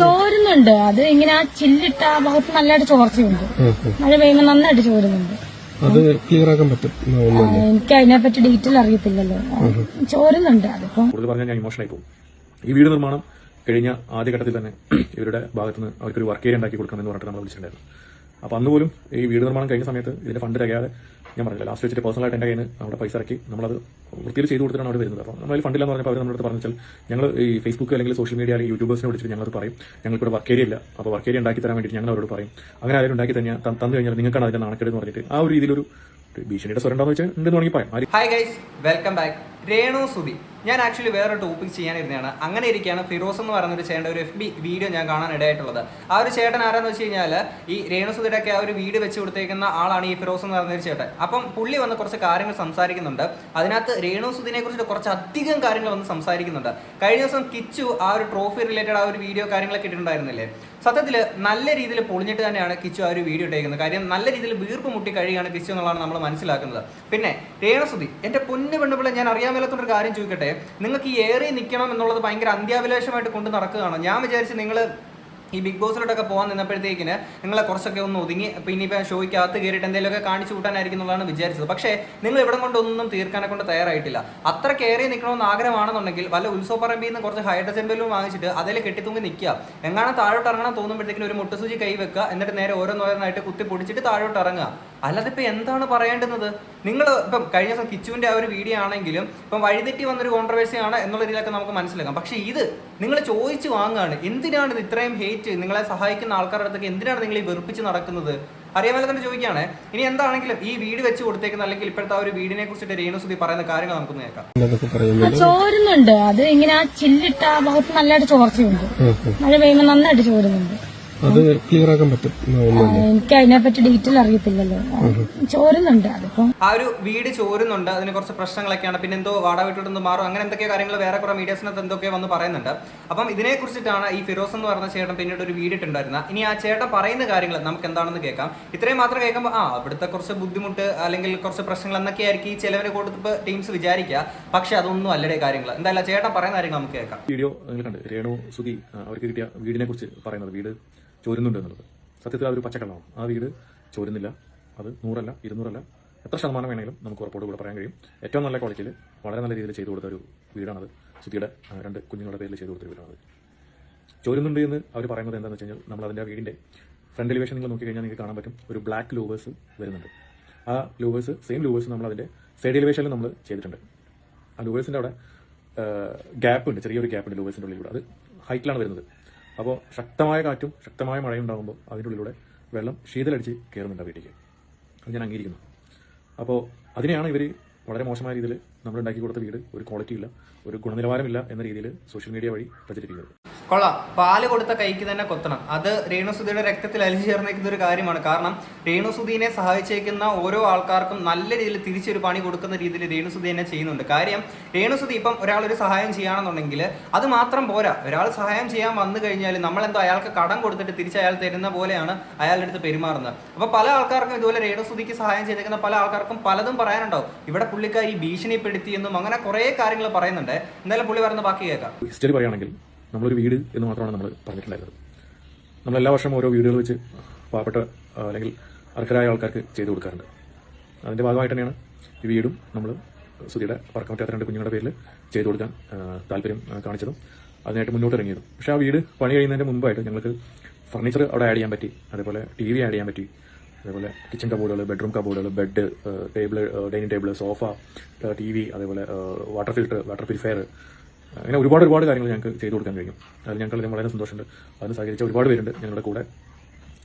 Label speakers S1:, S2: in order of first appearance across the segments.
S1: ചോരുന്നുണ്ട്. അത് ഇങ്ങനെ ആ ചില്ലിട്ട ആ ഭാഗത്ത് നല്ലതായിട്ട് ചോർച്ചയുണ്ട്. മഴ പെയ്യുമ്പോൾ നന്നായിട്ട് ചോരുന്നുണ്ട്.
S2: അത് ക്ലിയർ ആക്കാൻ പറ്റും
S1: എനിക്ക് അതിനെപ്പറ്റി ഡീറ്റെയിൽ അറിയത്തില്ലല്ലോ. ചോരുന്നുണ്ട് അതിപ്പോ.
S3: കൂടുതൽ പറഞ്ഞാൽ ഞാൻ ഇമോഷനായി പോകും. ഈ വീട് നിർമ്മാണം കഴിഞ്ഞ ആദ്യഘട്ടത്തിൽ തന്നെ ഇവരുടെ ഭാഗത്തുനിന്ന് അവർക്കൊരു വർക്ക് ഏരിയ ഉണ്ടാക്കി കൊടുക്കണം എന്ന് പറഞ്ഞിട്ട് നമ്മൾ വിളിച്ചിട്ടുണ്ടായിരുന്നു. അപ്പോൾ അന്ന് പോലും ഈ വീട് നിർമ്മാണം കഴിഞ്ഞ സമയത്ത് ഇതിന്റെ ഫണ്ട് തികയാതെ ഞാൻ പറഞ്ഞില്ല ലാസ്റ്റ് വെച്ചിട്ട് പേഴ്സണലായിട്ട് എന്റെ കയ്യിൽ നിന്ന് നമ്മുടെ പൈസ ഇറക്കി നമ്മളത് വൃത്തിയിൽ ചെയ്ത് കൊടുത്തിട്ടാണ് അവിടെ വരുന്നത്. അപ്പോൾ നമ്മൾ ഫണ്ടില്ലെന്ന് പറഞ്ഞപ്പോൾ അവർ നമ്മുടെ പറഞ്ഞാൽ ഞങ്ങൾ ഈ ഫേസ്ബുക്ക് അല്ലെങ്കിൽ സോഷ്യൽ മീഡിയ അല്ലെങ്കിൽ യൂട്യൂബേഴ്സിനെ വിളിച്ചിട്ട് ഞങ്ങളത് പറയും. ഞങ്ങൾക്കിവിടെ വർക്ക് ഏരിയ ഇല്ല. അപ്പോൾ വർക്ക് ഏരിയ ഉണ്ടാക്കി തരാൻ വേണ്ടിയിട്ട് ഞങ്ങൾ അവരോട് പറയും. അങ്ങനെ ആരും ഉണ്ടാക്കി തന്നെ തന്നു കഴിഞ്ഞാൽ നിങ്ങൾക്കാണ് അതിന്റെ നാണക്കേട് എന്ന് പറഞ്ഞിട്ട് ആ ഒരു രീതിയിലൊരു ഭീഷണിയുടെ സ്വരം ഉണ്ടാന്ന് വെച്ചാൽ ഉണ്ടെന്ന് പറയാം.
S4: Hi guys welcome back Renu Sudhi. ഞാൻ ആക്ച്വലി വേറെ ടോപ്പിക് ചെയ്യാനിരുന്നതാണ്. അങ്ങനെ ഇരിക്കുകയാണ് ഫിറോസ് എന്ന് പറയുന്ന ഒരു ചേട്ടൻ ഒരു എഫ് ബി വീഡിയോ ഞാൻ കാണാൻ ഇടയായിട്ടുള്ളത്. ആ ഒരു ചേട്ടൻ ആരാന്ന് വെച്ച് കഴിഞ്ഞാൽ ഈ രേണു സുധിയുടെ ഒക്കെ ആ ഒരു വീട് വെച്ച് കൊടുത്തേക്കുന്ന ആളാണ് ഈ ഫിറോസ് എന്ന് പറയുന്ന ഒരു ചേട്ടൻ. അപ്പം പുള്ളി വന്ന് കുറച്ച് കാര്യങ്ങൾ സംസാരിക്കുന്നുണ്ട്. അതിനകത്ത് രേണുസുധിനെ കുറിച്ചിട്ട് കുറിച്ച് അധികം കാര്യങ്ങൾ വന്ന് സംസാരിക്കുന്നുണ്ട്. കഴിഞ്ഞ ദിവസം കിച്ചു ആ ഒരു ട്രോഫി റിലേറ്റഡ് ആ ഒരു വീഡിയോ കാര്യങ്ങളൊക്കെ ഇട്ടിട്ടുണ്ടായിരുന്നില്ലേ? സത്യത്തിൽ നല്ല രീതിയിൽ പൊളിഞ്ഞിട്ട് തന്നെയാണ് കിച്ചു ആ ഒരു വീഡിയോ ഇട്ടേക്കുന്നത്. കാര്യം നല്ല രീതിയിൽ വീർപ്പ് മുട്ടി കഴിയുകയാണ് കിച്ചു എന്നുള്ളതാണ് നമ്മൾ മനസ്സിലാക്കുന്നത്. പിന്നെ രേണസുതി എന്റെ പൊന്നു പെണ്ണുപിള്ള ഞാൻ അറിയാൻ മേലാത്തൊരു കാര്യം ചോദിക്കട്ടെ? നിങ്ങൾക്ക് ഈ ഏറി നിൽക്കണം എന്നുള്ളത് ഭയങ്കര അന്ത്യാഭിലാഷമായിട്ട് കൊണ്ട് നടക്കുകയാണ്. ഞാൻ വിചാരിച്ച് നിങ്ങൾ ഈ ബിഗ് ബോസിലോട്ടൊക്കെ പോകാൻ നിന്നപ്പോഴത്തേക്കിന് നിങ്ങളെ കുറച്ചൊക്കെ ഒന്ന് ഒതുങ്ങി പിന്നെ ഇപ്പം ഷോയ്ക്കകത്ത് കയറിയിട്ട് എന്തെങ്കിലുമൊക്കെ കാണിച്ചു കൂട്ടാനായിരിക്കും എന്നുള്ളതാണ് വിചാരിച്ചത്. പക്ഷേ നിങ്ങൾ ഇവിടെ കൊണ്ടൊന്നും തീർക്കാനെ കൊണ്ട് തയ്യാറായിട്ടില്ല. അത്ര കയറി നിൽക്കണമെന്ന് ആഗ്രഹമാണെന്നുണ്ടെങ്കിൽ വല്ല ഉത്സവപ്പറമ്പിൽ നിന്ന് കുറച്ച് ഹൈഡ്രജൻ ബെല്ലും വാങ്ങിച്ചിട്ട് അതിൽ കെട്ടിത്തൂങ്ങി നിൽക്കുക. എങ്ങാണ് താഴോട്ട് ഇറങ്ങണം തോന്നുമ്പോഴത്തേക്കും ഒരു മുട്ടുസൂചി കൈ വെക്കുക എന്നിട്ട് നേരെ ഓരോന്നോരോന്നായിട്ട് കുത്തി പൊടിച്ചിട്ട് താഴോട്ട് ഇറങ്ങുക. അല്ലാതെ ഇപ്പം എന്താണ് പറയേണ്ടുന്നത്? നിങ്ങൾ ഇപ്പം കഴിഞ്ഞ ദിവസം കിച്ചുവിന്റെ ആ ഒരു വീഡിയോ ആണെങ്കിലും ഇപ്പം വഴിതെറ്റി വന്നൊരു കോൺട്രവേഴ്സി ആണ് എന്നുള്ള രീതിയിലൊക്കെ നമുക്ക് മനസ്സിലാക്കാം. പക്ഷേ ഇത് നിങ്ങൾ ചോദിച്ചു വാങ്ങുകയാണ് എന്തിനാണ് ഇത് ഇത്രയും ഹേറ്റ് നിങ്ങളെ സഹായിക്കുന്ന ആൾക്കാരുടെ അടുത്തൊക്കെ എന്തിനാണ് നിങ്ങൾ ഈ വെറുപ്പിച്ച് നടക്കുന്നത്? അറിയാമല്ലോ തന്നെ ചോദിക്കുകയാണ്. ഇനി എന്താണെങ്കിലും ഈ വീട് വെച്ച് കൊടുത്തേക്കുന്ന അല്ലെങ്കിൽ ഇപ്പോഴത്തെ ആ ഒരു വീടിനെ കുറിച്ചിട്ട് രേണുസുതി പറയുന്ന കാര്യങ്ങൾ നമുക്ക് കേൾക്കാം.
S2: എന്നൊക്കെ പറയുന്നുണ്ട്
S1: ചോരുന്നുണ്ട്. അത് ഇങ്ങനെ ആ ചില്ലിട്ട ആ ഭാഗത്ത് നല്ലതായിട്ട് ചോർച്ചയുണ്ട്. മഴ പെയ്യുമ്പോൾ നന്നായിട്ട് ചോരുന്നുണ്ട്.
S2: അത് ക്ലിയർ ആക്കാൻ പറ്റും.
S1: എനിക്ക് അതിനെപ്പറ്റി ഡീറ്റെയിൽ അറിയത്തില്ലല്ലോ. ആ, ചോരുന്നുണ്ട് അതിപ്പോ.
S4: ആ ഒരു വീട് ചോരുന്നുണ്ട്. അതിന് കുറച്ച് പ്രശ്നങ്ങളൊക്കെയാണ്. പിന്നെ എന്തോ വാടക മാറും. അങ്ങനെ എന്തൊക്കെയോ കാര്യങ്ങൾ വേറെ കുറെ മീഡിയസിനകത്ത് എന്തൊക്കെയോ വന്ന് പറയുന്നുണ്ട്. അപ്പം ഇതിനെ കുറിച്ചിട്ടാണ് ഈ ഫിറോസ് എന്ന് പറഞ്ഞ ചേട്ടൻ പിന്നീട് ഒരു വീടിട്ടുണ്ടായിരുന്നത് ഇനി ആ ചേട്ടൻ പറയുന്ന കാര്യങ്ങൾ നമുക്ക് എന്താണെന്ന് കേൾക്കാം. ഇത്രയും മാത്രം കേൾക്കുമ്പോൾ ആ അവിടുത്തെ കുറച്ച് ബുദ്ധിമുട്ട് അല്ലെങ്കിൽ കുറച്ച് പ്രശ്നങ്ങൾ എന്നൊക്കെ ആയിരിക്കും ഈ ചിലവരെ കൊടുത്ത് ടീംസ് വിചാരിക്കുക. പക്ഷെ അതൊന്നും അല്ലടേ കാര്യങ്ങൾ എന്തായാലും ചേട്ടൻ പറയുന്ന കാര്യങ്ങൾ നമുക്ക് കേൾക്കാം.
S3: വീഡിയോ നിങ്ങൾ കണ്ട്. രേണു സുധി അവർക്ക് കിട്ടിയ വീടിനെ കുറിച്ച് പറയുന്നത്. വീട് ചോരുന്നുണ്ട് എന്നുള്ളത്. സത്യത്തിൽ അതൊരു പച്ചക്കള്ളമാണ്. ആ വീട് ചോരുന്നില്ല. അത് നൂറല്ല ഇരുന്നൂറല്ല. എത്ര ശതമാനം വേണമെങ്കിലും നമുക്ക് ഉറപ്പോട് കൂടെ പറയാൻ കഴിയും. ഏറ്റവും നല്ല ക്വാളിറ്റിയിൽ വളരെ നല്ല രീതിയിൽ ചെയ്തു കൊടുത്ത ഒരു വീടാണത്. സുധിയുടെ രണ്ട് കുഞ്ഞുങ്ങളുടെ പേരിൽ ചെയ്തു കൊടുത്ത വീടാണത്. ചോരുന്നുണ്ട് എന്ന് അവർ പറയുന്നത് എന്താണെന്ന് വെച്ച് കഴിഞ്ഞാൽ നമ്മൾ അതിന്റെ വീടിന്റെ ഫ്രണ്ട് എലിവേഷൻ നിങ്ങൾ നോക്കി കഴിഞ്ഞാൽ നിങ്ങൾക്ക് കാണാൻ പറ്റും. ഒരു ബ്ലാക്ക് ലൂവേഴ്സ് വരുന്നുണ്ട്. ആ ലൂവേഴ്സ് സെയിം ലൂവേഴ്സ് നമ്മൾ അതിന്റെ സൈഡ് എലിവേഷനിൽ നമ്മൾ ചെയ്തിട്ടുണ്ട്. ആ ലൂവേഴ്സിന്റെ അവിടെ ഗ്യാപ്പ് ഉണ്ട്. ചെറിയൊരു ഗ്യാപ്പ് ഉണ്ട് ലൂവേഴ്സിന്റെ ഉള്ളിലൂടെ അത് ഹൈറ്റിലാണ് വരുന്നത്. അപ്പോൾ ശക്തമായ കാറ്റും ശക്തമായ മഴയും ഉണ്ടാകുമ്പോൾ അതിന്റെ ഉള്ളിലൂടെ വെള്ളം ശീതലടിച്ച് കയറുന്നുണ്ട് വീട്ടിലേക്ക്. അത് ഞാൻ അംഗീകരിക്കുന്നു. അപ്പോൾ അതിനെയാണ് ഇവർ വളരെ മോശമായ രീതിയിൽ നമ്മൾ ഉണ്ടാക്കി കൊടുത്ത വീട് ഒരു ക്വാളിറ്റി ഇല്ല ഒരു ഗുണനിലവാരമില്ല എന്ന രീതിയിൽ സോഷ്യൽ മീഡിയ വഴി പ്രചരിപ്പിക്കുന്നത്.
S4: കൊള്ളാം. പാൽ കൊടുത്ത കൈക്ക് തന്നെ കൊത്തണം. അത് രേണുസുധിയുടെ രക്തത്തിൽ അലിഞ്ഞു ഒരു കാര്യമാണ്. കാരണം രേണുസുധീനെ സഹായിച്ചേക്കുന്ന ഓരോ ആൾക്കാർക്കും നല്ല രീതിയിൽ തിരിച്ചൊരു പണി കൊടുക്കുന്ന രീതിയിൽ രേണുസുധി തന്നെ ചെയ്യുന്നുണ്ട്. കാര്യം രേണുസുധി ഇപ്പം ഒരാൾ ഒരു സഹായം ചെയ്യുകയാണെന്നുണ്ടെങ്കിൽ അത് മാത്രം പോരാ. ഒരാൾ സഹായം ചെയ്യാൻ വന്നു കഴിഞ്ഞാൽ നമ്മളെന്തോ അയാൾക്ക് കടം കൊടുത്തിട്ട് തിരിച്ച് അയാൾ തരുന്ന പോലെയാണ് അയാളുടെ അടുത്ത് പെരുമാറുന്നത്. അപ്പോൾ പല ആൾക്കാർക്കും ഇതുപോലെ രേണുസുധിക്ക് സഹായം ചെയ്തേക്കുന്ന പല ആൾക്കാർക്കും പലതും പറയാനുണ്ടാവും. ഇവിടെ പുള്ളിക്കാരി ഭീഷണിപ്പെടുത്തിയെന്നും അങ്ങനെ കുറേ കാര്യങ്ങൾ പറയുന്നുണ്ട്. എന്തായാലും പുള്ളി പറയുന്ന ബാക്കി കേൾക്കാം.
S3: ഹിസ്റ്ററി പറയുകയാണെങ്കിൽ നമ്മളൊരു വീട് എന്ന് മാത്രമാണ് നമ്മൾ പറഞ്ഞിട്ടുണ്ടായിരുന്നത്. നമ്മൾ എല്ലാ വർഷവും ഓരോ വീടുകൾ വെച്ച് പാവപ്പെട്ട അല്ലെങ്കിൽ അർഹരായ ആൾക്കാർക്ക് ചെയ്തു കൊടുക്കാറുണ്ട്. അതിന്റെ ഭാഗമായിട്ട് തന്നെയാണ് ഈ വീടും നമ്മൾ സുധിയുടെ പറക്കാൻ പറ്റാത്ത രണ്ട് കുഞ്ഞുങ്ങളുടെ പേരിൽ ചെയ്തു കൊടുക്കാൻ താല്പര്യം കാണിച്ചതും അതിനായിട്ട് മുന്നോട്ട് ഇറങ്ങിയതും. പക്ഷേ ആ വീട് പണി കഴിയുന്നതിന്റെ മുമ്പായിട്ട് ഞങ്ങൾക്ക് ഫർണിച്ചർ അവിടെ ആഡ് ചെയ്യാൻ പറ്റി. അതേപോലെ ടി വി ആഡ് ചെയ്യാൻ പറ്റി. അതേപോലെ കിച്ചൺ കബോർഡുകൾ bedroom കബോർഡുകൾ bed table dining table sofa T V അതേപോലെ വാട്ടർ ഫിൽറ്റർ വാട്ടർ പ്യൂരിഫയർ അങ്ങനെ ഒരുപാട് ഒരുപാട് കാര്യങ്ങൾ ഞങ്ങൾക്ക് ചെയ്തു കൊടുക്കാൻ കഴിയും അതിൽ ഞങ്ങൾക്ക് വളരെ സന്തോഷമുണ്ട്. അതിന് സഹകരിച്ച ഒരുപാട് പേരുണ്ട് ഞങ്ങളുടെ കൂടെ.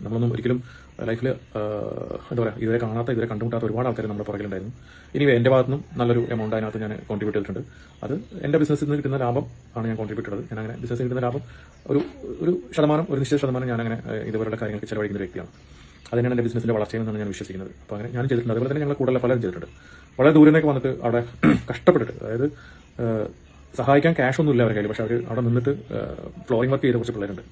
S3: നമ്മളൊന്നും ഒരിക്കലും ലൈഫിൽ എന്താ പറയുക ഇതുവരെ കാണാത്ത ഇതുവരെ കണ്ടുമുട്ടാത്ത ഒരുപാട് ആൾക്കാർ നമ്മുടെ പുറകിലുണ്ടായിരുന്നു. ഇനി എന്റെ ഭാഗത്തുനിന്നും നല്ലൊരു എമൗണ്ട് അതിനകത്ത് ഞാൻ കോൺട്രിബ്യൂട്ട് ചെയ്തിട്ടുണ്ട്. അത് എന്റെ ബിസിനസ്സിൽ നിന്ന് കിട്ടുന്ന ലാഭം ആണ് ഞാൻ കോൺട്രിബ്യൂട്ട് ചെയ്തത് ഞാൻ അങ്ങനെ ബിസിനസ്സിൽ കിട്ടുന്ന ലാഭം ഒരു ഒരു ശതമാനം ഒരു നിശ്ചിത ശതമാനം ഞാൻ അങ്ങനെ ഇതുപോലുള്ള കാര്യങ്ങൾക്ക് ചിലവഴിക്കുന്ന വ്യക്തിയാണ്. അതിനാണ് എന്റെ ബിസിനസ്സിന്റെ വളർച്ചയെന്നാണ് ഞാൻ വിശ്വസിക്കുന്നത്. അപ്പോൾ അങ്ങനെ ഞാൻ ചെയ്തിട്ടുണ്ട്. അതുപോലെ തന്നെ ഞങ്ങൾ കൂടുതൽ പലരും ചെയ്തിട്ടുണ്ട്. വളരെ ദൂരെ നിന്നൊക്കെ വന്നിട്ട് അവിടെ കഷ്ടപ്പെട്ടിട്ട് അതായത് സഹായിക്കാൻ ക്യാഷ് ഒന്നും ഇല്ല അവരുടെ കയ്യിൽ. പക്ഷെ അവർ അവിടെ നിന്നിട്ട് ഫ്ലോറിംഗ് വർക്ക് ചെയ്ത കുറച്ച് പിള്ളേരുണ്ട്.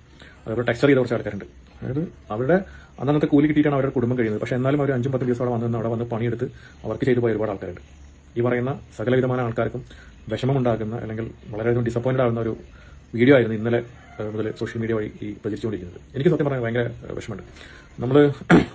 S3: അതേപോലെ ടെക്സ്ചർ ചെയ്ത കുറച്ച് ആൾക്കാരുണ്ട്. അതായത് അവരുടെ അന്നത്തെ കൂലി കിട്ടിയിട്ടാണ് അവരുടെ കുടുംബം കഴിയുന്നത്. പക്ഷെ എന്നാലും അവർ അഞ്ചും പത്ത് ദിവസം അവിടെ വന്നു അവിടെ വന്ന് പണിയെടുത്ത് അവർക്ക് ചെയ്തു പോയ ഒരുപാട് ആൾക്കാരുണ്ട്. ഈ പറയുന്ന സകലവിധമായ ആൾക്കാർക്കും വിഷമമുണ്ടാക്കുന്ന അല്ലെങ്കിൽ വളരെയധികം ഡിസപ്പോയിന്റഡ് ആകുന്ന ഒരു വീഡിയോ ആയിരുന്നു ഇന്നലെ മുതൽ സോഷ്യൽ മീഡിയ വഴി ഈ പ്രചരിച്ചുകൊണ്ടിരിക്കുന്നത്. എനിക്ക് സത്യം പറഞ്ഞാൽ ഭയങ്കര വിഷമമുണ്ട്. നമ്മൾ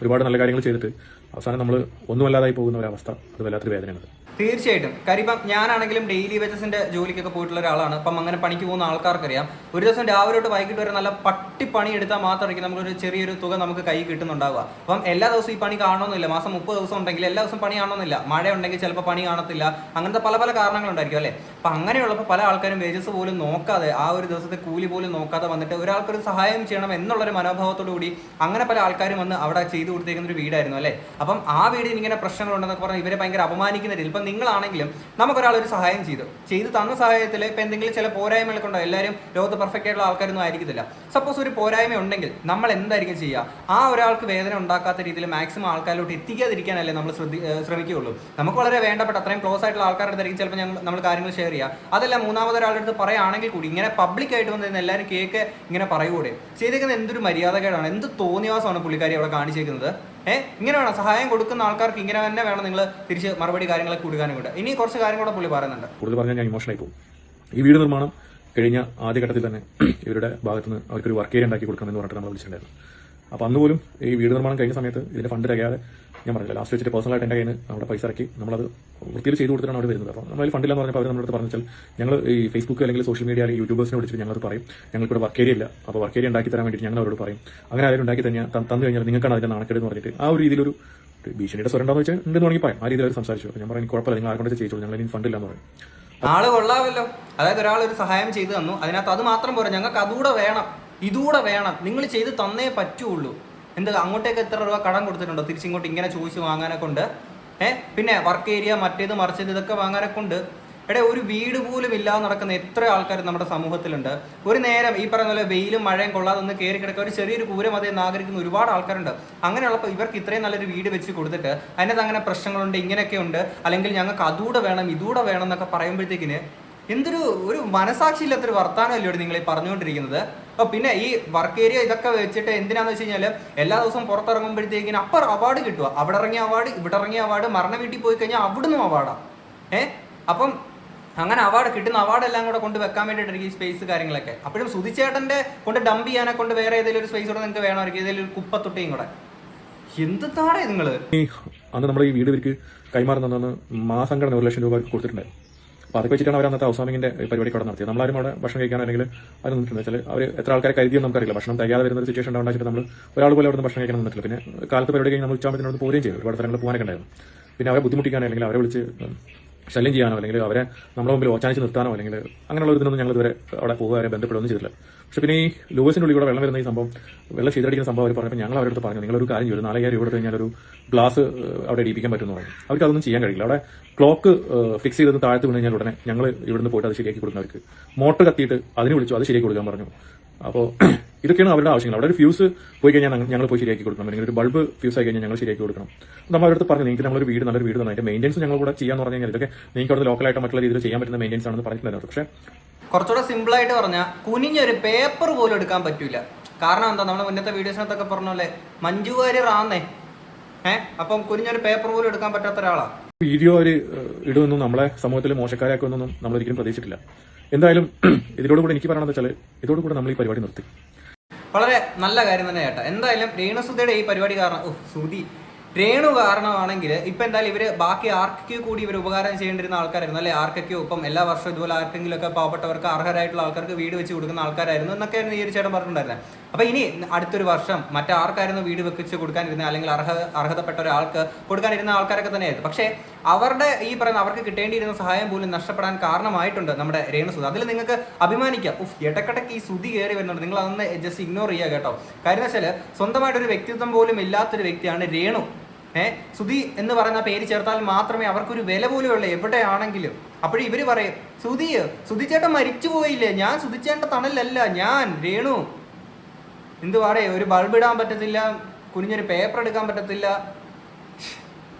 S3: ഒരുപാട് നല്ല കാര്യങ്ങൾ ചെയ്തിട്ട് അവസാനം നമ്മൾ ഒന്നുമല്ലാതായി പോകുന്ന ഒരവസ്ഥ അത് വല്ലാത്തൊരു വേദനയാണ്.
S4: തീർച്ചയായിട്ടും. കാര്യം ഇപ്പം ഞാനാണെങ്കിലും ഡെയിലി വേജസിന്റെ ജോലിക്കൊക്കെ പോയിട്ടുള്ള ഒരാളാണ്. അപ്പം അങ്ങനെ പണിക്ക് പോകുന്ന ആൾക്കാർക്കറിയാം. ഒരു ദിവസം രാവിലെ തൊട്ട് വൈകിട്ട് വരെ നല്ല പട്ടി പണി എടുത്താൽ മാത്രമായിരിക്കും നമുക്കൊരു ചെറിയൊരു തുക നമുക്ക് കൈ കിട്ടുന്നുണ്ടാവുക. അപ്പം എല്ലാ ദിവസവും ഈ പണി കാണണമെന്നില്ല. മാസം മുപ്പത് ദിവസം ഉണ്ടെങ്കിൽ എല്ലാ ദിവസവും പണി കാണണമെന്നില്ല. മഴ ഉണ്ടെങ്കിൽ ചിലപ്പോൾ പണി കാണത്തില്ല. അങ്ങനത്തെ പല പല കാരണങ്ങളുണ്ടായിരിക്കും അല്ലേ? അപ്പം അങ്ങനെയുള്ളപ്പോൾ പല ആൾക്കാരും വേജസ് പോലും നോക്കാതെ ആ ഒരു ദിവസത്തെ കൂലി പോലും നോക്കാതെ വന്നിട്ട് ഒരാൾക്കൊരു സഹായം ചെയ്യണം എന്നുള്ളൊരു മനോഭാവത്തോടു കൂടി അങ്ങനെ പല ആൾക്കാരും വന്ന് അവിടെ ചെയ്തു കൊടുത്തേക്കുന്ന ഒരു വീടായിരുന്നു അല്ലേ? അപ്പം ആ വീടിന് ഇങ്ങനെ പ്രശ്നങ്ങളുണ്ടെന്നൊക്കെ പറഞ്ഞാൽ ഇവരെ ഭയങ്കര അപമാനിക്കുന്ന രീതിയിൽ ഇപ്പം നിങ്ങളാണെങ്കിലും നമുക്കൊരാൾ ഒരു സഹായം ചെയ്തു. ചെയ്തു തന്ന സഹായത്തിൽ ഇപ്പം എന്തെങ്കിലും ചില പോരായ്മകളൊക്കെ ഉണ്ടോ? എല്ലാവരും ലോകത്ത് പെർഫെക്റ്റ് ആയിട്ടുള്ള ആൾക്കാരൊന്നും ആയിരിക്കത്തില്ല. സപ്പോസ് ഒരു പോരായ്മ ഉണ്ടെങ്കിൽ നമ്മൾ എന്തായിരിക്കും ചെയ്യുക? ആ ഒരാൾക്ക് വേദന ഉണ്ടാക്കാത്ത രീതിയിൽ മാക്സിമം ആൾക്കാരിലോട്ട് എത്തിക്കാതിരിക്കാനല്ലേ നമ്മൾ ശ്രദ്ധി ശ്രമിക്കുകയുള്ളൂ. നമുക്ക് വളരെ വേണ്ടപ്പെട്ട അത്രയും ക്ലോസ് ആയിട്ടുള്ള ആൾക്കാരുടെ അടുത്തായിരിക്കും ചിലപ്പോൾ ഞങ്ങൾ നമ്മൾ കാര്യങ്ങൾ ഷെയർ ചെയ്യുക. അതല്ല മൂന്നാമതൊരാളുടെ അടുത്ത് പറയുകയാണെങ്കിൽ കൂടി ഇങ്ങനെ പബ്ലിക് ആയിട്ട് വന്നിരുന്ന എല്ലാവരും കേക്ക് ഇങ്ങനെ പറയുകൂടെ. ചെയ്തേക്കുന്നത് എന്തൊരു മര്യാദകേടാണ്. എന്ത് തോന്നിയവാസമാണ് പുള്ളിക്കാരി അവിടെ കാണിച്ചേക്കുന്നത്? ഏഹ് ഇങ്ങനെ വേണം. സഹായം കൊടുക്കുന്ന ആൾക്കാർക്ക് ഇങ്ങനെ തന്നെ വേണം നിങ്ങൾ തിരിച്ച് മറുപടി കാര്യങ്ങളൊക്കെ കൊടുക്കാനും കൂടെ. ഇനി കുറച്ച് കാര്യം കൂടെ പുള്ളി പറയുന്നുണ്ട്.
S3: കൂടുതൽ പറഞ്ഞാൽ ഞാൻ ഇമോഷനായി പോകും. ഈ വീട് നിർമ്മാണം കഴിഞ്ഞ ആദ്യഘട്ടത്തിൽ തന്നെ ഇവരുടെ ഭാഗത്തുനിന്ന് അവർക്കൊരു വർക്ക് ഏരിയ ഉണ്ടാക്കി കൊടുക്കണം എന്ന് പറഞ്ഞിട്ട് നമ്മൾ വിളിച്ചിട്ടുണ്ടായിരുന്നു. അപ്പോൾ അന്ന് പോലും ഈ വീട് നിർമ്മാണം കഴിഞ്ഞ സമയത്ത് ഇതിന്റെ ഫണ്ട് തികയാതെ ഞാൻ പറഞ്ഞില്ല ലാസ്റ്റ് വെച്ചിട്ട് പേഴ്സണലായിട്ട് എന്റെ കയ്യിൽ നിന്ന് നമ്മുടെ പൈസ ഇറക്കി നമ്മളത് വൃത്തിയിൽ ചെയ്ത് കൊടുത്തിട്ടാണ് അവർ വരുന്നത്. അപ്പോൾ നമ്മൾ ഫണ്ടില്ലെന്ന് പറഞ്ഞപ്പോൾ അവർ നമ്മുടെ പറഞ്ഞാൽ പറഞ്ഞു ഞങ്ങൾ ഈ ഫേസ്ബുക്ക് അല്ലെങ്കിൽ സോഷ്യൽ മീഡിയ അല്ലെങ്കിൽ യൂട്യൂബേഴ്സിനെ വിളിച്ചിട്ട് ഞങ്ങൾ പറയും. ഞങ്ങൾക്കിവിടെ വർക്ക് ഏരിയ ഇല്ല. അപ്പോൾ വർക്ക് ഏരിയ ഉണ്ടാക്കി തരാൻ വേണ്ടിയിട്ട് ഞങ്ങൾ അവരോട് പറയും. അങ്ങനെ ആരും ഉണ്ടാക്കി തന്നെ തന്നു കഴിഞ്ഞാൽ നിങ്ങൾക്കാണ് അതിന്റെ നാണക്കേട് എന്ന് പറഞ്ഞിട്ട് ആ ഒരു രീതിയിലൊരു ഭീഷണിയുടെ സ്വരം ഉണ്ടാന്ന് വെച്ചാൽ ഉണ്ടെന്ന് വേണമെങ്കിൽ പറയാം ആ രീതിയിൽ അവർ സംസാരിച്ചു. ഞാൻ പറഞ്ഞു കുഴപ്പമില്ല നിങ്ങൾ ആർക്കൊണ്ടേ ചെയ്യിച്ചോളൂ. ഞങ്ങൾ ഇനി ഫണ്ടില്ല എന്ന് പറയും
S4: ആൾ കൊള്ളാമല്ലോ. അതായത് ഒരാൾ ഒരു സഹായം ചെയ്തു തന്നു. അതിനകത്ത് അത് മാത്രം പോരാ. ഞങ്ങൾക്ക് അതുകൂടെ വേണം. ഇതുകൂടെ വേണം. നിങ്ങൾ ചെയ്ത് തന്നേ പറ്റുള്ളൂ. എന്ത് അങ്ങോട്ടേക്ക് എത്ര രൂപ കടം കൊടുത്തിട്ടുണ്ടോ? തിരിച്ചിങ്ങോട്ട് ഇങ്ങനെ ചോദിച്ച് വാങ്ങാനൊക്കെ ഉണ്ട്. ഏഹ് പിന്നെ വർക്ക് ഏരിയ മറ്റേത് മറിച്ചത് ഇതൊക്കെ വാങ്ങാനൊക്കെ ഉണ്ട്. എടേ ഒരു വീട് പോലും ഇല്ലാതെ നടക്കുന്ന എത്ര ആൾക്കാർ നമ്മുടെ സമൂഹത്തിലുണ്ട്. ഒരു നേരം ഈ പറയുന്ന പോലെ വെയിലും മഴയും കൊള്ളാതെ ഒന്ന് കയറി കിടക്കുക ഒരു ചെറിയൊരു കൂരം അതേ ആഗ്രഹിക്കുന്ന ഒരുപാട് ആൾക്കാരുണ്ട്. അങ്ങനെയുള്ളപ്പോൾ ഇവർക്ക് ഇത്രയും നല്ലൊരു വീട് വെച്ച് കൊടുത്തിട്ട് അതിനകത്ത് അങ്ങനെ പ്രശ്നങ്ങളുണ്ട് ഇങ്ങനെയൊക്കെ ഉണ്ട്. അല്ലെങ്കിൽ ഞങ്ങൾക്ക് അതുകൂടെ വേണം ഇതുകൂടെ വേണം എന്നൊക്കെ പറയുമ്പോഴത്തേക്കിന് എന്തൊരു ഒരു മനസാക്ഷി ഇല്ലാത്തൊരു വർത്താനമല്ലേ ഇവിടെ നിങ്ങൾ ഈ പറഞ്ഞുകൊണ്ടിരിക്കുന്നത്? അപ്പോൾ പിന്നെ ഈ വർക്ക് ഏരിയ ഇതൊക്കെ വെച്ചിട്ട് എന്തിനാന്ന് വെച്ച് കഴിഞ്ഞാൽ എല്ലാ ദിവസവും പുറത്തിറങ്ങുമ്പോഴത്തേക്കിന് അപ്പർ അവാർഡ് കിട്ടുക അവിടെ ഇറങ്ങിയ അവാർഡ് ഇവിടെ ഇറങ്ങിയ അവാർഡ് മരണ വീട്ടിൽ പോയി കഴിഞ്ഞാൽ അവിടുന്ന് അവാർഡാ ഏഹ് അപ്പം അങ്ങനെ അവാർഡ് കിട്ടുന്ന അവാർഡ് എല്ലാം കൂടെ കൊണ്ട് വെക്കാൻ വേണ്ടിയിട്ടായിരിക്കും ഈ സ്പേസ് കാര്യങ്ങളൊക്കെ. അപ്പോഴും സുതിച്ചേട്ടന്റെ കൊണ്ട് ഡംപ് ചെയ്യാനെ കൊണ്ട് വേറെ ഏതെങ്കിലും ഒരു സ്പേസ് കൂടെ നിങ്ങൾക്ക് വേണമായിരിക്കും. ഏതെങ്കിലും ഒരു കുപ്പത്തൊട്ടിയും കൂടെ. എന്ത് താടേ
S3: നിങ്ങൾ? അന്ന് നമ്മുടെ ഈ വീട് ഇവർക്ക് കൈമാറുന്ന മാസം കടന്ന് ഒരു ലക്ഷം രൂപ കൊടുത്തിട്ടുണ്ടായി അപ്പോൾ അതൊക്കെ വെച്ചിട്ടാണ് അവർ അന്നത്തെ ഹൗസാമിങ്ങിന്റെ പരിപാടി അവിടെ നടത്തിയത്. നമ്മളാരും അവിടെ ഭക്ഷണം കഴിക്കാൻ അല്ലെങ്കിൽ അവർ നിന്നിട്ടുണ്ട് വെച്ചാൽ അവർ എത്ര ആൾക്കാരെ കരുതിയെന്ന് നമുക്കറിയില്ല. ഭക്ഷണം തികയാതെ വരുന്ന ഒരു സിറ്റുവേഷൻ ഉണ്ടായിട്ട് നമ്മൾ ഒരാൾ പോലും അവിടെ ഭക്ഷണം കഴിക്കാൻ നിന്നിട്ടില്ല. പിന്നെ കാലത്ത് പരിപാടി കഴിഞ്ഞ് നമ്മൾ ഉച്ചാമ്പത്തിനോട് പോരുകയും ചെയ്തു. ഒരുപാട് സ്ഥലങ്ങൾ പോകാനൊക്കെ ഉണ്ടായിരുന്നു. പിന്നെ അവരെ ബുദ്ധിമുട്ടിക്കാനല്ലെങ്കിൽ അവരെ വിളിച്ച് ശല്യം ചെയ്യാനോ അല്ലെങ്കിൽ അവരെ നമ്മുടെ മുമ്പിൽ ഓച്ചാനിച്ച് നിർത്താനോ അല്ലെങ്കിൽ അങ്ങനെയുള്ള ഒരു ഇതിനൊന്നും ഞങ്ങൾ ഇതുവരെ അവിടെ പോകുക ബന്ധപ്പെടുകയൊന്നും ചെയ്തില്ല പക്ഷെ പിന്നെ ഈ ലൂസിന്റെ ഉള്ളിൽ കൂടെ വെള്ളം വരുന്ന ഈ സംഭവം വെള്ളം ചെയ്തടിക്കുന്ന സംഭവം അവർ പറഞ്ഞപ്പോൾ ഞങ്ങൾ അവരുടെ അടുത്ത് പറഞ്ഞു നിങ്ങളൊരു കാര്യം ചെയ്തു നാലായിരം രൂപ ഇവിടെ കഴിഞ്ഞാൽ ഒരു ഗ്ലാസ് അവിടെ ഇടിപ്പിക്കാൻ പറ്റുന്നു അവർക്ക് അതൊന്നും ചെയ്യാൻ കഴിയില്ല. അവിടെ ക്ലോക്ക് ഫിക്സ് ചെയ്ത് താഴത്ത് വീണ് കഴിഞ്ഞാൽ ഉടനെ ഞങ്ങൾ ഇവിടുന്ന് പോയിട്ട് അത് ശരിയാക്കി കൊടുക്കുന്നവർക്ക് മോട്ടർ കത്തിയിട്ട് അതിന് വിളിച്ചു അത് ശരിയാക്കി കൊടുക്കാൻ പറഞ്ഞു. അപ്പോൾ ഇതൊക്കെയാണ് അവരുടെ ആവശ്യങ്ങൾ. അവിടെ ഒരു ഫ്യൂസ് പോയി കഴിഞ്ഞാൽ ഞങ്ങൾ- പോയി ശരിയാക്കി കൊടുക്കണം. അല്ലെങ്കിൽ ഒരു ബൾബ് ഫ്യൂസ് ആയി കഴിഞ്ഞാൽ ഞങ്ങൾ ശരിയാക്കി കൊടുക്കണം. നമ്മൾ അവരുടെ പറഞ്ഞു നിങ്ങൾക്ക് നമ്മളൊരു വീട് നല്ലൊരു വീട് തന്നെ? അതിന്റെ മെയിന്റൻസ് ഞങ്ങൾ കൂടെ ചെയ്യാന്ന് പറഞ്ഞു കഴിഞ്ഞാൽ ഇതൊക്കെ നിങ്ങൾക്ക് അവിടെ ലോക്കലായിട്ട് മറ്റുള്ള രീതിയിൽ ചെയ്യാൻ പറ്റുന്ന മെയിന്റൻസ് ആണെന്ന് പറഞ്ഞിട്ടുണ്ടായിരുന്നു പക്ഷേ
S4: കുറച്ചുകൂടെ സിമ്പിൾ ആയിട്ട് പറഞ്ഞാൽ കുനിഞ്ഞൊരു പേപ്പർ പോലും എടുക്കാൻ പറ്റൂല. കാരണം എന്താ? നമ്മൾ മുന്നത്തെ വീഡിയോസിനകത്തൊക്കെ പറഞ്ഞ പോലെ മഞ്ജു വാര്യർ ആന്നേ. ഏഹ് അപ്പം കുനിഞ്ഞൊരു പേപ്പർ പോലും എടുക്കാൻ പറ്റാത്ത ഒരാളാ.
S3: വീഡിയോ അവർ ഇടുമെന്നും നമ്മളെ സമൂഹത്തിൽ മോശക്കാരാക്കുമെന്നൊന്നും നമ്മളൊരിക്കലും പ്രതീക്ഷിച്ചിട്ടില്ല. എന്തായാലും ഇതിനോട് ഇതിനോടുകൂടി എനിക്ക് പറയണമെന്ന് വെച്ചാൽ ഇതോടുകൂടി നമ്മൾ ഈ പരിപാടി നിർത്തി.
S4: വളരെ നല്ല കാര്യം തന്നെ ചേട്ടാ. എന്തായാലും രേണുസുധയുടെ ഈ പരിപാടി കാരണം ഓ സുധി രേണു കാരണമാണെങ്കിൽ ഇപ്പം എന്തായാലും ഇവർ ബാക്കി ആർക്കൊക്കെ കൂടി ഇവർ ഉപകാരം ചെയ്യേണ്ടിരുന്ന ആൾക്കാരായിരുന്നു. അല്ലെ? ആർക്കൊക്കെയോ ഇപ്പം എല്ലാ വർഷവും ഇതുപോലെ ആർക്കെങ്കിലും ഒക്കെ പാവപ്പെട്ടവർക്ക് അർഹരായിട്ടുള്ള ആൾക്കാർക്ക് വീട് വെച്ച് കൊടുക്കുന്ന ആൾക്കാരായിരുന്നു എന്നൊക്കെയായിരുന്നു ഈ ഒരു ചേട്ടൻ പറഞ്ഞിട്ടുണ്ടായിരുന്നത് അപ്പോൾ ഇനി അടുത്തൊരു വർഷം മറ്റാർക്കായിരുന്നു വീട് വെച്ച് കൊടുക്കാനിരുന്ന അല്ലെങ്കിൽ അർഹ അർഹതപ്പെട്ട ഒരാൾക്ക് കൊടുക്കാനിരുന്ന ആൾക്കാരൊക്കെ തന്നെയായിരുന്നു. പക്ഷേ അവരുടെ ഈ പറയുന്ന അവർക്ക് കിട്ടേണ്ടിയിരുന്ന സഹായം പോലും നഷ്ടപ്പെടാൻ കാരണമായിട്ടുണ്ട് നമ്മുടെ രേണുസുധ അതിൽ നിങ്ങൾക്ക് അഭിമാനിക്കാം. ഉഫ് ഇടക്കിടക്ക് ഈ സുതി കയറി വരുന്നുണ്ട്. നിങ്ങൾ അതൊന്ന് ജസ്റ്റ് ഇഗ്നോർ ചെയ്യുക കേട്ടോ. കാര്യം വെച്ചാൽ സ്വന്തമായിട്ടൊരു വ്യക്തിത്വം പോലും ഇല്ലാത്തൊരു വ്യക്തിയാണ് രേണു. ഏ സുധി എന്ന് പറയുന്ന പേര് ചേർത്താൽ മാത്രമേ അവർക്കൊരു വില പോലും ഉള്ളൂ. എവിടെയാണെങ്കിലും. അപ്പോഴും ഇവർ പറയും സുധി സുധിച്ചേട്ടൻ മരിച്ചു പോയില്ലേ? ഞാൻ സുധിച്ചേട്ട തണലല്ല ഞാൻ രേണു. എന്ത് എന്തുവാടേ ഒരു ബൾബ് ഇടാൻ പറ്റത്തില്ല കുനിഞ്ഞൊരു പേപ്പർ എടുക്കാൻ പറ്റത്തില്ല.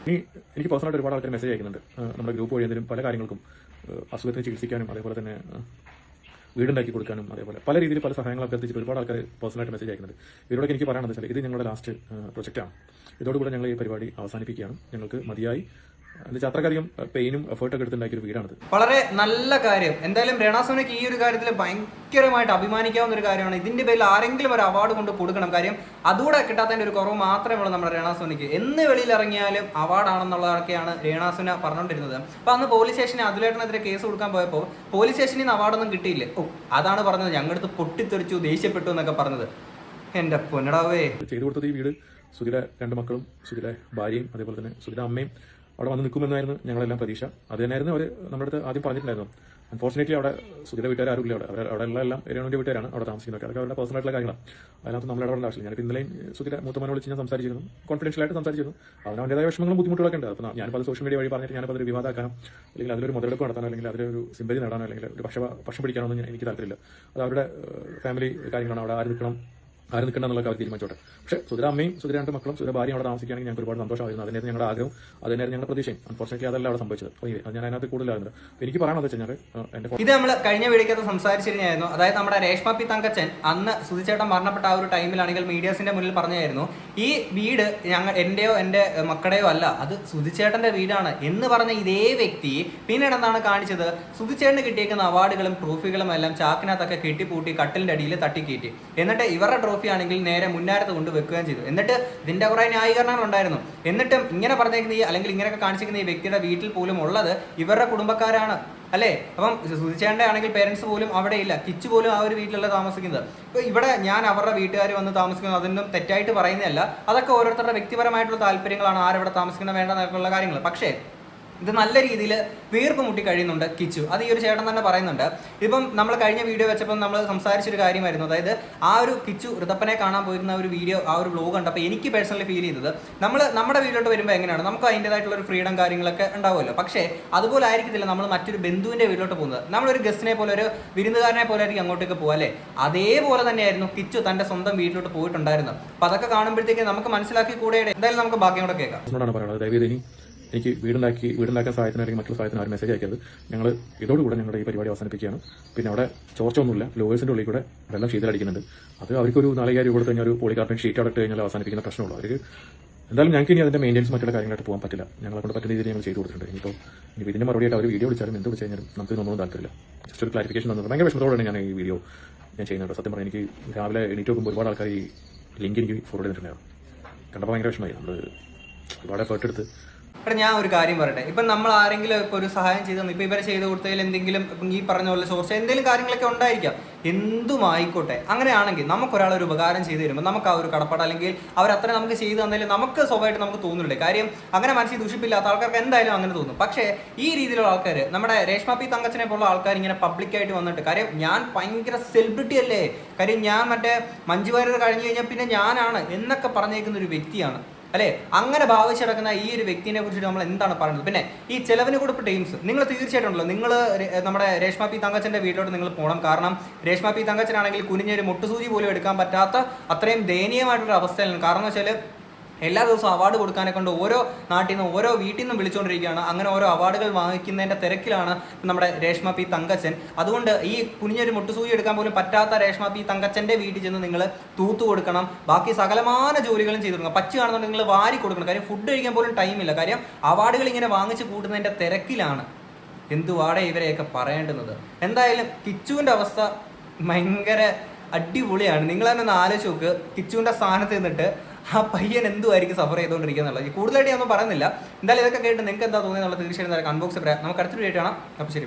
S3: ഇനി എനിക്ക് പേഴ്സണലായിട്ട് ഒരുപാട് ആൾക്കാർ മെസ്സേജ് അയക്കുന്നുണ്ട്. നമ്മുടെ ഗ്രൂപ്പ് വഴി എന്തെങ്കിലും പല കാര്യങ്ങൾക്കും അസുഖത്തിന് ചികിത്സിക്കാനും അതേപോലെ തന്നെ വീടുണ്ടാക്കി കൊടുക്കാനും അതേപോലെ. പല രീതിയിൽ പല സഹായങ്ങൾ അഭ്യർത്ഥിച്ചിട്ട് ഒരുപാട് ആൾക്കാർ പേഴ്സണലായിട്ട് മെസ്സേജ് അയക്കുന്നത് ഇവരോടൊക്കെ എനിക്ക് പറയാനുള്ളത് വെച്ചാൽ ഇത് ഞങ്ങളുടെ ലാസ്റ്റ് പ്രൊജക്റ്റാണ് ഇതോടുകൂടെ ഞങ്ങൾ ഈ പരിപാടി അവസാനിപ്പിക്കുകയാണ്. ഞങ്ങൾക്ക് മതിയായി. വെച്ചാൽ അത്രക്കധികം പെയിനും എഫേർട്ടൊക്കെ എടുത്തുണ്ടാക്കിയ ഒരു വീടാണിത്.
S4: വളരെ നല്ല കാര്യം. എന്തായാലും രണാസോനയ്ക്ക് ഈ ഒരു കാര്യത്തിൽ ഭയങ്കരമായിട്ട് അഭിമാനിക്കാവുന്ന ഒരു കാര്യമാണ്. ഇതിന്റെ പേരിൽ ആരെങ്കിലും ഒരു അവാർഡ് കൊണ്ട് കൊടുക്കണം. കാര്യം അതുകൂടെ കിട്ടാത്തതിന്റെ ഒരു കുറവ് മാത്രമേ ഉള്ളൂ നമ്മുടെ രണാസോനയ്ക്ക്. എന്ന് വെളിയിൽ ഇറങ്ങിയാലും അവാർഡാണെന്നുള്ളതൊക്കെയാണ് രേണാസോന പറഞ്ഞുകൊണ്ടിരുന്നത്. അപ്പൊ അന്ന് പോലീസ് സ്റ്റേഷനിൽ അതിലേട്ടനെതിരെ കേസ് കൊടുക്കാൻ പോയപ്പോൾ പോലീസ് സ്റ്റേഷനിൽ നിന്ന് അവാർഡൊന്നും കിട്ടിയില്ലേ. ഓ അതാണ് പറഞ്ഞത്. ഞങ്ങളടുത്ത് പൊട്ടിത്തെറിച്ചു ദേഷ്യപ്പെട്ടു എന്നൊക്കെ പറഞ്ഞത്. എന്റെ പൊന്നടാവേ.
S3: ചെയ്തു കൊടുത്തത് ഈ വീട് സുഖിര രണ്ട് മക്കളും സുഖിര ഭാര്യയും അതേപോലെ തന്നെ സുഖിര അമ്മയും അവിടെ വന്ന് നിൽക്കുമെന്നായിരുന്നു ഞങ്ങളെല്ലാം പ്രതീക്ഷ. അത് തന്നെയായിരുന്നു അവർ നമ്മുടെ അടുത്ത് ആദ്യം പറഞ്ഞിട്ടുണ്ടായിരുന്നു. അൺഫോർച്ചുനേറ്റ്ലി അവിടെ സുഖിത വീട്ടുകാർ ആരും ഇല്ല അവിടെ. അവിടെ ഉള്ള എല്ലാം എരിയാണിന്റെ വീട്ടുകാരാണ് അവിടെ താമസിക്കുന്നത് അതൊക്കെ അവരുടെ പേഴ്സണൽ ആയിട്ടുള്ള കാര്യങ്ങളാണ്. അതിനകത്ത് നമ്മൾ ഇടപെടേണ്ട ആവശ്യമില്ല. ഞാനിപ്പോൾ ഇന്നലെയും സുഖിത മൂത്തമാനെ വിളിച്ച് ഞാൻ സംസാരിച്ചിരുന്നു. കോൺഫിഡൻഷ്യൽ ആയിട്ട് സംസാരിച്ചിരുന്നു. അതിന് അവന്റെതായ വിഷമങ്ങളും ബുദ്ധിമുട്ടുകളൊക്കെ ഉണ്ട്. അപ്പോൾ ഞാനിപ്പോൾ സോഷ്യൽ മീഡിയ വഴി പറഞ്ഞിട്ട് ഞാനിപ്പോൾ അതൊരു വിവാദമാക്കാനോ അല്ലെങ്കിൽ അതിലൊരു മുതലെടുപ്പ് നടത്താനോ അല്ലെങ്കിൽ അതിലൊരു സിമ്പതി നേടാനോ അല്ലെങ്കിൽ ഒരു പക്ഷ പക്ഷം പിടിക്കാനോ ഒന്നും ഞാൻ- എനിക്ക് താല്പര്യമില്ല. അത് അവരുടെ ഫാമിലി കാര്യങ്ങളാണ്. അവിടെ ആര് നിൽക്കണം? ആര് നിൽക്കണം എന്നുള്ള അവർ തീരുമാനിച്ചോട്ടെ. പക്ഷേ സുധര അമ്മയും സുധര മക്കളും സുധര ഭാര്യയും അവിടെ താമസിക്കുകയാണെങ്കിൽ ഞങ്ങൾക്ക് ഒരുപാട് സന്തോഷമായിരുന്നു. അതിനായിരുന്നു ഞങ്ങളുടെ ആഗ്രഹം അതിനായിരുന്നു ഞങ്ങളുടെ പ്രതീക്ഷയും. അൺഫോർച്ചുനേറ്റ്ലി അതല്ല അവിടെ സംഭവിച്ചത്. ഞാൻ അതിനകത്ത് കൂടുതലായിരുന്നു. എനിക്ക് പറയാനുള്ളത് വെച്ച് കഴിഞ്ഞാൽ
S4: ഇത് നമ്മൾ കഴിഞ്ഞ വീഡിയോക്കകത്ത് സംസാരിച്ചിരുന്നായിരുന്നു അതായത് നമ്മുടെ രേഷ്മ പി തങ്കച്ചൻ അന്ന് സുധിച്ചേട്ടൻ മരണപ്പെട്ട ആ ഒരു ടൈമിലാണെങ്കിൽ മീഡിയാസിന്റെ മുന്നിൽ പറഞ്ഞായിരുന്നു ഈ വീട് ഞങ്ങൾ എന്റെയോ എന്റെ മക്കളുടെയോ അല്ല. അത് സുധിച്ചേട്ടന്റെ വീടാണ് എന്ന് പറഞ്ഞ ഇതേ വ്യക്തി പിന്നീട് എന്താണ് കാണിച്ചത്? സുധിച്ചേട്ടന് കിട്ടിയേക്കുന്ന അവാർഡുകളും ട്രോഫികളും എല്ലാം ചാക്കിനകത്തൊക്കെ കെട്ടിപ്പൂട്ടി കട്ടിലിന്റെ അടിയിൽ തട്ടിക്കയറ്റി. എന്നിട്ട് ഇവരുടെ ട്രോഫി ആണെങ്കിൽ നേരെ മുന്നാരത്ത് കൊണ്ട് വെക്കുകയും ചെയ്തു. എന്നിട്ട് ഇതിന്റെ കുറേ ന്യായീകരണങ്ങൾ ഉണ്ടായിരുന്നു. എന്നിട്ടും ഇങ്ങനെ പറഞ്ഞേക്കുന്ന ഈ അല്ലെങ്കിൽ ഇങ്ങനെയൊക്കെ കാണിച്ചിരിക്കുന്ന ഈ വ്യക്തിയുടെ വീട്ടിൽ പോലും ഉള്ളത് ഇവരുടെ കുടുംബക്കാരാണ്. അല്ലേ? അപ്പം സുധിച്ചേണ്ട ആണെങ്കിൽ പേരൻസ് പോലും അവിടെ ഇല്ല. കിച്ചു പോലും ആ ഒരു വീട്ടിലല്ല താമസിക്കുന്നത്. ഇപ്പൊ ഇവിടെ ഞാൻ അവരുടെ വീട്ടുകാർ വന്ന് താമസിക്കുന്നത് അതൊന്നും തെറ്റായിട്ട് പറയുന്നതല്ല. അതൊക്കെ ഓരോരുത്തരുടെ വ്യക്തിപരമായിട്ടുള്ള താല്പര്യങ്ങളാണ് ആരവിടെ താമസിക്കണം വേണ്ടെന്നുള്ള കാര്യങ്ങൾ പക്ഷേ ഇത് നല്ല രീതിയിൽ വീർപ്പ് മുട്ടി കഴിയുന്നുണ്ട് കിച്ചു. അത് ഈ ഒരു ചേട്ടൻ തന്നെ പറയുന്നുണ്ട്. ഇപ്പം നമ്മൾ കഴിഞ്ഞ വീഡിയോ വെച്ചപ്പോൾ നമ്മൾ സംസാരിച്ചൊരു കാര്യമായിരുന്നു. അതായത് ആ ഒരു കിച്ചു ഋതപ്പനെ കാണാൻ പോയിരുന്ന ഒരു വീഡിയോ ആ ഒരു ബ്ലോഗ് കണ്ടപ്പോൾ എനിക്ക് പേഴ്സണലി ഫീൽ ചെയ്തത് നമ്മൾ നമ്മുടെ വീട്ടിലോട്ട് വരുമ്പോൾ എങ്ങനെയാണ്? നമുക്ക് അതിന്റെതായിട്ടുള്ള ഒരു ഫ്രീഡം കാര്യങ്ങളൊക്കെ ഉണ്ടാവുമല്ലോ. പക്ഷേ അതുപോലെ ആയിരിക്കത്തില്ല നമ്മൾ മറ്റൊരു ബന്ധുവിന്റെ വീട്ടിലോട്ട് പോകുന്നത്. നമ്മളൊരു ഗസ്റ്റിനെ പോലെ ഒരു വിരുന്നുകാരനെ പോലെ ആയിരിക്കും അങ്ങോട്ടേക്ക് പോകുക അല്ലേ? അതേപോലെ തന്നെയായിരുന്നു കിച്ചു തന്റെ സ്വന്തം വീട്ടിലോട്ട് പോയിട്ടുണ്ടായിരുന്നു അപ്പോൾ അതൊക്കെ കാണുമ്പോഴത്തേക്ക് നമുക്ക് മനസ്സിലാക്കി കൂടെ എന്തായാലും നമുക്ക് ബാക്കിയോടെ കേൾക്കാം.
S3: എനിക്ക് വീടുണ്ടാക്കി വീടുണ്ടാക്കാൻ സഹായത്തിന് അല്ലെങ്കിൽ മറ്റൊരു സഹായത്തിന് ആരും മെസ്സേജ് അയക്കരുത്. ഞങ്ങൾ ഇതോടുകൂടെ ഞങ്ങളുടെ ഈ പരിപാടി അവസാനിപ്പിക്കുകയാണ്. പിന്നെ അവിടെ ചോർച്ചൊന്നുമില്ല. ലോയേഴ്സിന്റെ ഉള്ളിൽ കൂടെ വെള്ളം ശീതലടിക്കുന്നുണ്ട്. അത് അവർക്കൊരു നാളികാരി കൊടുത്ത് കഴിഞ്ഞാൽ ഒരു പോളികാർബൺ ഷീറ്റ് അവിടെ കഴിഞ്ഞാൽ അവസാനിപ്പിക്കുന്ന പ്രശ്നമുള്ളൂ. അവർക്ക് എന്തായാലും ഞങ്ങൾക്ക് ഇനി അതിന്റെ മെയിന്റെനൻസ് മറ്റുള്ള കാര്യങ്ങളായിട്ട് പോകാൻ പറ്റില്ല. ഞങ്ങളെ കൊണ്ട് പറ്റുന്ന രീതിയിൽ ഞങ്ങൾ ചെയ്തു കൊടുത്തിട്ടുണ്ട്. ഇനിയിപ്പോൾ ഇനി ഇതിന്റെ മറുപടിയായിട്ട് അവർ വീഡിയോ വിളിച്ചാലും എന്ത് വിളിച്ചു കഴിഞ്ഞാലും നമുക്ക് ഇതൊന്നും താല്പര്യമില്ല. ജസ്റ്റ് ഒരു ക്ലാരിഫിക്കേഷൻ തന്നത് ഭയങ്കര വിഷമത്തോടെയാണ് ഞാൻ ഈ വീഡിയോ ഞാൻ ചെയ്യുന്നുണ്ട് സത്യം പറഞ്ഞാൽ എനിക്ക് രാവിലെ എണീറ്റ് നോക്കുമ്പോൾ ഒരുപാട് ആൾക്കാർ ഈ ലിങ്ക് എനിക്ക് ഫോർവേഡ് ചെയ്തിട്ടുണ്ടായിരുന്നു. കണ്ടപ്പോൾ ഭയങ്കര വിഷമമായി. നമ്മൾ ഒരുപാട് എഫേർട്ട് എടുത്ത്
S4: എടാ ഞാൻ ഒരു കാര്യം പറയട്ടെ. ഇപ്പം നമ്മൾ ആരെങ്കിലും ഇപ്പോൾ ഒരു സഹായം ചെയ്തു തന്നു. ഇപ്പം ഇവരെ ചെയ്ത് കൊടുത്തതിൽ എന്തെങ്കിലും ഇപ്പം ഈ പറഞ്ഞ പോലെ ചോർച്ച എന്തെങ്കിലും കാര്യങ്ങളൊക്കെ ഉണ്ടായിരിക്കാം. എന്തുമായിക്കോട്ടെ അങ്ങനെയാണെങ്കിൽ നമുക്കൊരാൾ ഒരു ഉപകാരം ചെയ്തു തരുമ്പോൾ നമുക്ക് ആ ഒരു കടപ്പാട് അല്ലെങ്കിൽ അവർ അത്ര നമുക്ക് ചെയ്തു തന്നാലും നമുക്ക് സ്വഭാവമായിട്ട് നമുക്ക് തോന്നുന്നുണ്ട്. കാര്യം അങ്ങനെ മനസ്സിൽ ദുഷിപ്പില്ലാത്ത ആൾക്കാർക്ക് എന്തായാലും അങ്ങനെ തോന്നും. പക്ഷേ ഈ രീതിയിലുള്ള ആൾക്കാർ നമ്മുടെ രേഷ്മ പി തങ്കച്ചനെ പോലുള്ള ആൾക്കാർ ഇങ്ങനെ പബ്ലിക്കായിട്ട് വന്നിട്ട് കാര്യം ഞാൻ ഭയങ്കര സെലിബ്രിറ്റി അല്ലേ? കാര്യം ഞാൻ മറ്റേ മഞ്ജു വാര്യർ കഴിഞ്ഞു കഴിഞ്ഞാൽ പിന്നെ ഞാനാണ് എന്നൊക്കെ പറഞ്ഞേക്കുന്ന ഒരു വ്യക്തിയാണ്. അല്ലേ? അങ്ങനെ ഭാവിച്ച് നടക്കുന്ന ഈ ഒരു വ്യക്തിനെ കുറിച്ച് നമ്മൾ എന്താണ് പറയുന്നത് പിന്നെ ഈ ചെലവിന് കൊടുപ്പ് ടീംസ് നിങ്ങൾ തീർച്ചയായിട്ടുണ്ടല്ലോ നിങ്ങൾ നമ്മുടെ രേഷ്മ പി തങ്കച്ചന്റെ വീട്ടിലോട്ട് നിങ്ങൾ പോകണം. കാരണം രേഷ്മ പി തങ്കച്ചനാണെങ്കിൽ കുനിഞ്ഞൊരു മുട്ടുസൂചി പോലും എടുക്കാൻ പറ്റാത്ത അത്രയും ദയനീയമായിട്ടുള്ള അവസ്ഥയിലാണ്. കാരണം വെച്ചാൽ എല്ലാ ദിവസവും അവാർഡ് കൊടുക്കാനെ കൊണ്ട് ഓരോ നാട്ടിൽ നിന്നും ഓരോ വീട്ടിൽ നിന്നും വിളിച്ചുകൊണ്ടിരിക്കുകയാണ്. അങ്ങനെ ഓരോ അവാർഡുകൾ വാങ്ങിക്കുന്നതിന്റെ തിരക്കിലാണ് നമ്മുടെ രേഷ്മ പി തങ്കച്ചൻ. അതുകൊണ്ട് ഈ കുഞ്ഞൊരു മുട്ടുസൂചി എടുക്കാൻ പോലും പറ്റാത്ത രേഷ്മ പി തങ്കച്ചന്റെ വീട്ടിൽ ചെന്ന് നിങ്ങൾ തൂത്തു കൊടുക്കണം. ബാക്കി സകലമാന ജോലികളും ചെയ്തു കൊടുക്കണം. പച്ച കാണുന്നുണ്ടെങ്കിൽ നിങ്ങൾ വാരി കൊടുക്കണം. കാര്യം ഫുഡ് കഴിക്കാൻ പോലും ടൈം ഇല്ല. കാര്യം അവാർഡുകൾ ഇങ്ങനെ വാങ്ങിച്ച് കൂട്ടുന്നതിന്റെ തിരക്കിലാണ്. എന്തുവാടെ ഇവരെയൊക്കെ പറയേണ്ടുന്നത്? എന്തായാലും കിച്ചുവിന്റെ അവസ്ഥ ഭയങ്കര അടിപൊളിയാണ്. നിങ്ങൾ തന്നെ ഒന്ന് ആലോചിച്ച് നോക്ക്. കിച്ചുവിന്റെ സ്ഥാനത്ത് നിന്നിട്ട് ആ പയ്യൻ എന്തുമായിരിക്കും സഫർ ചെയ്തുകൊണ്ടിരിക്കുക എന്നുള്ളത്. കൂടുതലായിട്ട് ഞാനൊന്നും പറയുന്നില്ല. എന്തായാലും ഇതൊക്കെ കേട്ട് നിങ്ങൾക്ക് എന്താ തോന്നിയെന്നുള്ളത് തീർച്ചയായിട്ടും അൺബോക്സ് പറയാം. നമുക്ക് അടുത്തൊരു ഡേറ്റ് കാണാം. അപ്പോൾ ശരി